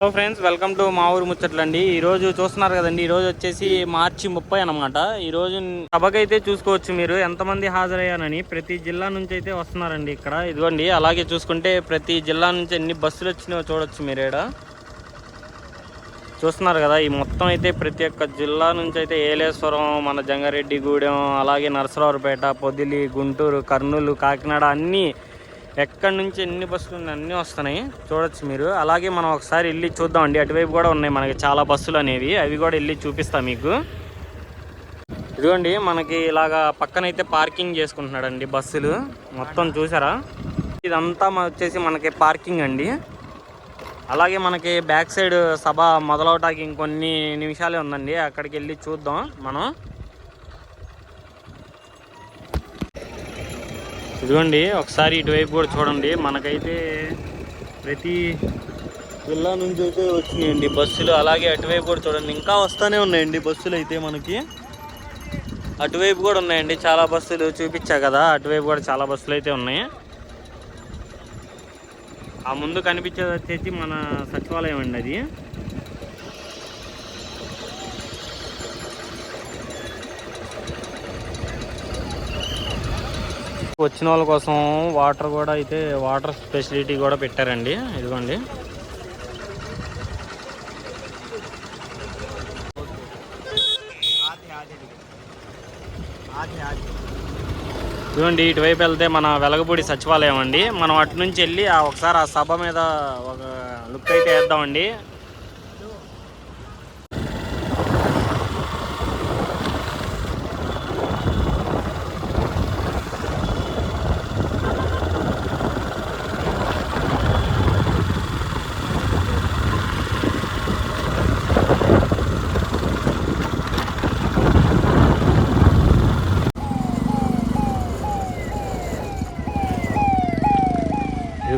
Hello friends welcome to మా ఊరు ముచ్చట్లండి ఈ రోజు చూస్తున్నారు కదండి ఈరోజు వచ్చేసి మార్చి ముప్పై అనమాట ఈ రోజు సభకైతే చూసుకోవచ్చు మీరు ఎంతమంది హాజరయ్యారని. ప్రతి జిల్లా నుంచి అయితే వస్తున్నారండి ఇక్కడ. ఇదిగోండి అలాగే చూసుకుంటే ప్రతి జిల్లా నుంచి ఎన్ని బస్సులు వచ్చినాయో చూడొచ్చు మీరు ఇక్కడ చూస్తున్నారు కదా ఈ మొత్తం అయితే ప్రతి ఒక్క జిల్లా నుంచి అయితే ఏలేశ్వరం మన జంగారెడ్డిగూడెం అలాగే నరసరావుపేట పొదిలి గుంటూరు కర్నూలు కాకినాడ అన్నీ ఎక్కడి నుంచి ఎన్ని బస్సులు అన్నీ వస్తున్నాయి. చూడొచ్చు మీరు. అలాగే మనం ఒకసారి వెళ్ళి చూద్దామండి. అటువైపు కూడా ఉన్నాయి మనకి చాలా బస్సులు అనేవి. అవి కూడా వెళ్ళి చూపిస్తాం మీకు. ఇదిగోండి మనకి ఇలాగా పక్కనైతే పార్కింగ్ చేసుకుంటున్నాడండి బస్సులు. మొత్తం చూసారా? ఇదంతా వచ్చేసి మనకి పార్కింగ్ అండి. అలాగే మనకి బ్యాక్ సైడ్ సభ మొదలవటానికి ఇంకొన్ని నిమిషాలే ఉందండి. అక్కడికి వెళ్ళి చూద్దాం మనం. ఇదిగోండి ఒకసారి ఇటువైపు కూడా చూడండి. మనకైతే ప్రతి జిల్లా నుంచి అయితే వచ్చినాయండి బస్సులు. అలాగే అటువైపు కూడా చూడండి. ఇంకా వస్తూనే ఉన్నాయండి బస్సులు అయితే మనకి. అటువైపు కూడా ఉన్నాయండి. చాలా బస్సులు చూపించా కదా. అటువైపు కూడా చాలా బస్సులు అయితే ఉన్నాయి. ఆ ముందు కనిపించేది వచ్చేసి మన సచివాలయం అండి అది. వచ్చిన వాళ్ళ కోసం వాటర్ కూడా అయితే వాటర్ ఫెసిలిటీ కూడా పెట్టారండి. ఇదిగోండి. ఇదిగోండి ఇటువైపు వెళ్తే మన వెలగపూడి సచివాలయం అండి. మనం అటు నుంచి వెళ్ళి ఒకసారి ఆ సభ మీద ఒక లుక్ అయితే వేద్దామండి.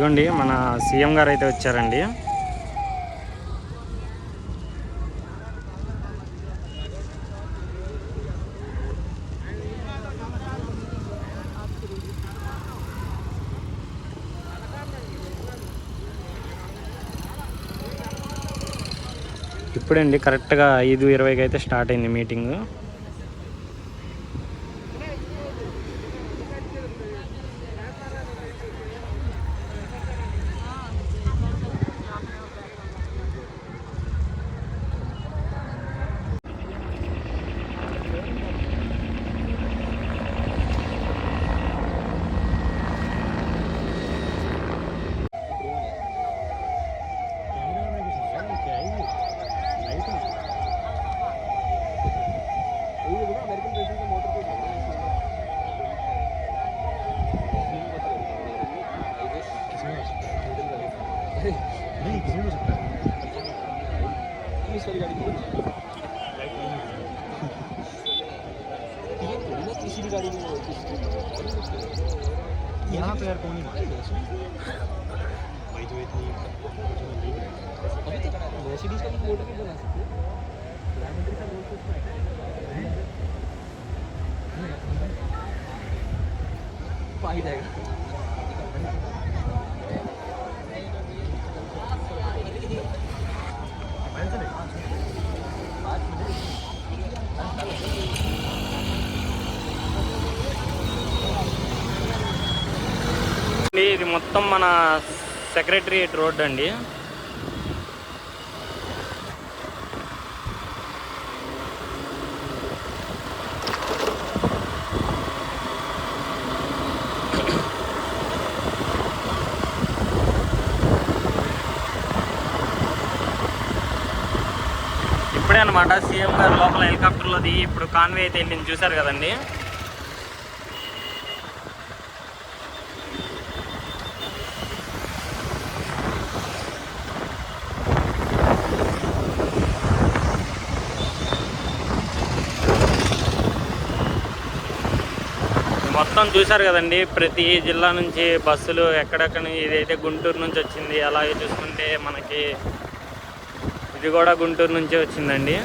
ఇదిగోండి మన సీఎం గారు అయితే వచ్చారండి. ఇప్పుడండి కరెక్ట్గా ఐదు ఇరవైకి అయితే స్టార్ట్ అయింది మీటింగు. यहाँ पे यार कौन ही भाई जो इतनी अभी तक मर्सिडीज का भी मोटर भी बना सकते हैं। तो पाई जाएगा। ఇది మొత్తం మన సెక్రటరియట్ రోడ్ అండి. ఇప్పుడే అనమాట సీఎం గారు లోపల హెలికాప్టర్లో దిగి ఇప్పుడు కాన్వే అయితే వెళ్ళింది. చూశారు కదండి? మొత్తం చూశారు కదండి. ప్రతి జిల్లా నుంచి బస్సులు ఎక్కడెక్కడ ఇదైతే గుంటూరు నుంచి వచ్చింది అలాగే చూసుకుంటే మనకి ఇది కూడా గుంటూరు నుంచే వచ్చిందండి.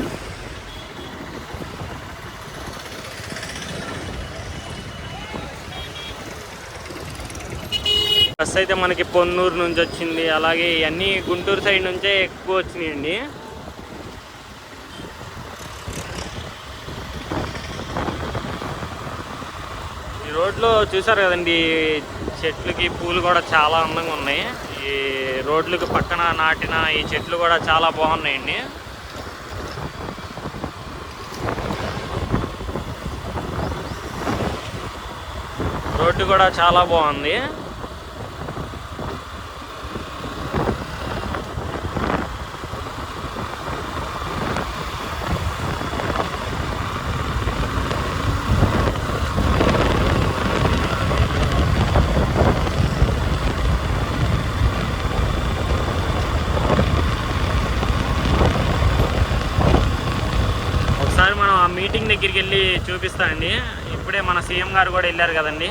బస్సు అయితే మనకి పొన్నూరు నుంచి వచ్చింది. అలాగే ఇవన్నీ గుంటూరు సైడ్ నుంచే ఎక్కువ వచ్చినాయండి. రోడ్లో చూసారు కదండి చెట్లకి పూలు కూడా చాలా అందంగా ఉన్నాయి. ఈ రోడ్లకు పక్కన నాటిన ఈ చెట్లు కూడా చాలా బాగున్నాయండి. రోడ్డు కూడా చాలా బాగుంది ఒకసారి మనం ఆ మీటింగ్ దగ్గరికి వెళ్ళి చూపిస్తానండి ఇప్పుడే మన సీఎం గారు కూడా వెళ్ళారు కదండి.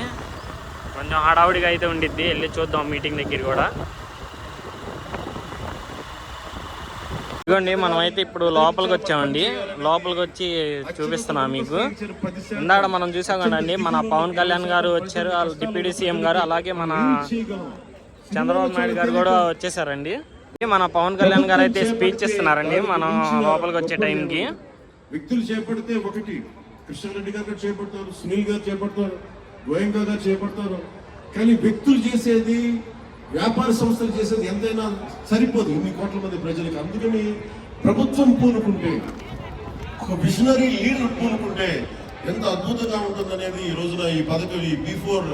కొంచెం హడావుడిగా అయితే ఉండిద్ది. వెళ్ళి చూద్దాం మీటింగ్ దగ్గర కూడా. ఇదిగోండి మనం అయితే ఇప్పుడు లోపలికి వచ్చామండి. లోపలికి వచ్చి చూపిస్తున్నా మీకు. ఇందాక మనం చూసాం కదండి మన పవన్ కళ్యాణ్ గారు వచ్చారు. వాళ్ళ డిప్యూటీ సీఎం గారు అలాగే మన చంద్రబాబు నాయుడు గారు కూడా వచ్చేసారండి. మన పవన్ కళ్యాణ్ గారు అయితే స్పీచ్ ఇస్తున్నారండి మనం లోపలికి వచ్చే టైంకి. వ్యక్తులు చేపడితే ఒకటి. కృష్ణారెడ్డి గారు చేపడతారు సునీల్ గారు చేపడతారు గోయంకా గారు చేపడతారు. కానీ వ్యక్తులు చేసేది వ్యాపార సంస్థలు చేసేది ఎంతైనా సరిపోదు ఇన్ని కోట్ల మంది ప్రజలకు. అందుకని ప్రభుత్వం పూనుకుంటే ఒక విజనరీ లీడర్ పూనుకుంటే ఎంత అద్భుతంగా ఉంటుందనేది ఈ రోజున ఈ పథకం ఈ బిఫోర్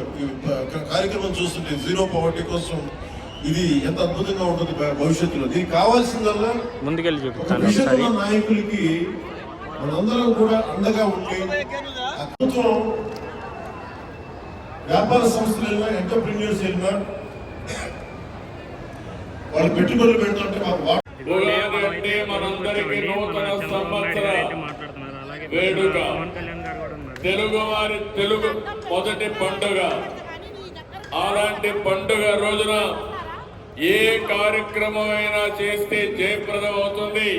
కార్యక్రమం చూస్తుంటే జీరో పవర్టీ కోసం ఇది ఎంత అద్భుతంగా ఉంటుంది భవిష్యత్తులో. దీనికి కావాల్సిందల్లా ముందుకెళ్ళి నాయకులకి మనందరం కూడా అండగా ఉండి ప్రభుత్వం వ్యాపార సంస్థలు వెళ్ళినా ఎంటర్ప్రీనియర్స్ వెళ్ళినా వాళ్ళు పెట్టుబడులు పెడుతుంటే మాకు వా- మనందరికీ నూతన సంవత్సర వేడుక. తెలుగు వారి తెలుగు మొదటి పండుగ అలాంటి పండుగ రోజున ఏ కార్యక్రమం అయినా చేస్తే జయప్రదం అవుతుంది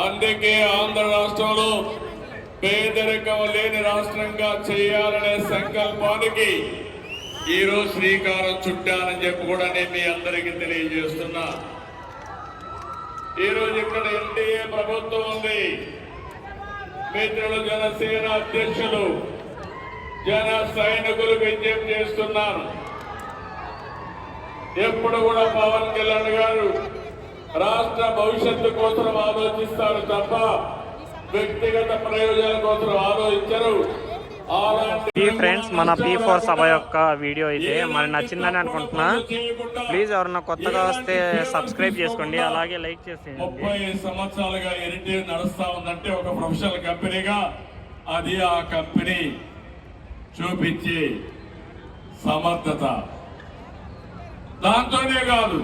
అందుకే ఆంధ్ర రాష్ట్రంలో పేదరికం లేని రాష్ట్రంగా చేయాలనే సంకల్పానికి ఈరోజు శ్రీకారం చుట్టానని చెప్పి కూడా నేను మీ అందరికీ తెలియజేస్తున్నా. ఈరోజు ఇక్కడ ఎన్డీఏ ప్రభుత్వం ఉంది. మిత్రులు జనసేన అధ్యక్షులు జన సైనికులు విజ్ఞప్తి చేస్తున్నారు. ఎప్పుడు కూడా పవన్ కళ్యాణ్ గారు రాష్ట్ర భవిష్యత్తు కోసం ఆలోచిస్తారు తప్ప వ్యక్తిగత ప్రయోజనాల కోసం ఆలోచించరు. ఈ ఫ్రెండ్స్ మన పీ ఫోర్ సభ యొక్క వీడియో అయితే మరి నచ్చిందని అనుకుంటున్నా. ప్లీజ్ ఎవరన్నా కొత్తగా వస్తే సబ్స్క్రైబ్ చేసుకోండి అలాగే లైక్ చేసేయండి. ముప్పై సంవత్సరాలుగా హెరిటేజ్ నడుస్తా ఉందంటే ఒక ప్రొఫెషనల్ కంపెనీగా అది ఆ కంపెనీ చూపించే సమర్థత. దాంతోనే కాదు